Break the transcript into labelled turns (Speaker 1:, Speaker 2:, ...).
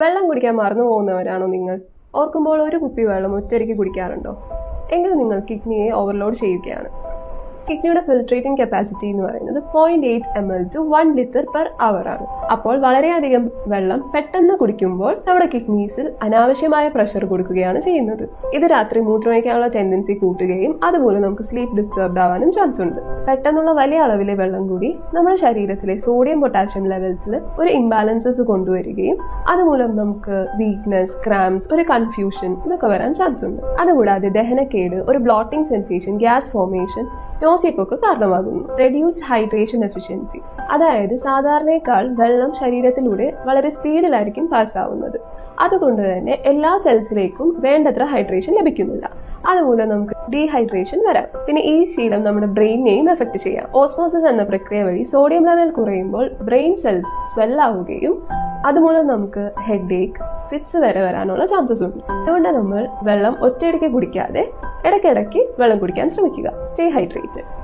Speaker 1: വെള്ളം കുടിക്കാൻ മറന്നു പോകുന്നവരാണോ നിങ്ങൾ? ഓർക്കുമ്പോൾ ഒരു കുപ്പി വെള്ളം ഒറ്റയടിക്ക് കുടിക്കാറുണ്ടോ? എങ്കിൽ നിങ്ങൾ കിഡ്നിയെ ഓവർലോഡ് ചെയ്യുകയാണ്. കിഡ്നിയുടെ ഫിൽട്രേറ്റിംഗ് കപ്പാസിറ്റി എന്ന് പറയുന്നത് point eight M L to one litre per hour ആണ്. അപ്പോൾ വളരെയധികം വെള്ളം പെട്ടെന്ന് കുടിക്കുമ്പോൾ നമ്മുടെ കിഡ്നീസിൽ അനാവശ്യമായ പ്രഷർ കൊടുക്കുകയാണ് ചെയ്യുന്നത്. ഇത് രാത്രി മൂത്രമൊഴിക്കാനുള്ള ടെൻഡൻസി കൂട്ടുകയും അതുപോലെ നമുക്ക് സ്ലീപ്പ് ഡിസ്റ്റർബ് ആവാനും ചാൻസ് ഉണ്ട്. പെട്ടെന്നുള്ള വലിയ അളവിലെ വെള്ളം കൂടി നമ്മുടെ ശരീരത്തിലെ സോഡിയം പൊട്ടാഷ്യം ലെവൽസിൽ ഒരു ഇംബാലൻസസ് കൊണ്ടുവരികയും അതുമൂലം നമുക്ക് വീക്ക്നെസ് ക്രാംസ് ഒരു കൺഫ്യൂഷൻ ഇതൊക്കെ വരാൻ ചാൻസ് ഉണ്ട്. അതുകൂടാതെ ദഹനക്കേട് ഒരു ബ്ലോട്ടിംഗ് സെൻസേഷൻ ഗ്യാസ് ഫോർമേഷൻ നോസിക്കൊക്കെ കാരണമാകുന്നു. റെഡ്യൂസ്ഡ് ഹൈഡ്രേഷൻ എഫിഷ്യൻസി അതായത് സാധാരണയേക്കാൾ വെള്ളം ശരീരത്തിലൂടെ വളരെ സ്പീഡിലായിരിക്കും പാസ്സാവുന്നത് അതുകൊണ്ട് തന്നെ എല്ലാ സെൽസിലേക്കും വേണ്ടത്ര ഹൈഡ്രേഷൻ ലഭിക്കുന്നില്ല. അതുമൂലം നമുക്ക് ഡീഹൈഡ്രേഷൻ വരാം. പിന്നെ ഈ ശീലം നമ്മുടെ ബ്രെയിനെയും എഫക്ട് ചെയ്യാം. ഓസ്മോസിസ് എന്ന പ്രക്രിയ വഴി സോഡിയം ലെവൽ കുറയുമ്പോൾ ബ്രെയിൻ സെൽസ് സ്വെല്ലാവുകയും അതുമൂലം നമുക്ക് ഹെഡ് ഏക്ക് ഫിറ്റ്സ് വരെ വരാനുള്ള ചാൻസസ് ഉണ്ട്. അതുകൊണ്ട് നമ്മൾ വെള്ളം ഒറ്റയടിക്ക് കുടിക്കാതെ ഇടയ്ക്കിടയ്ക്ക് വെള്ളം കുടിക്കാൻ ശ്രമിക്കുക. Stay hydrated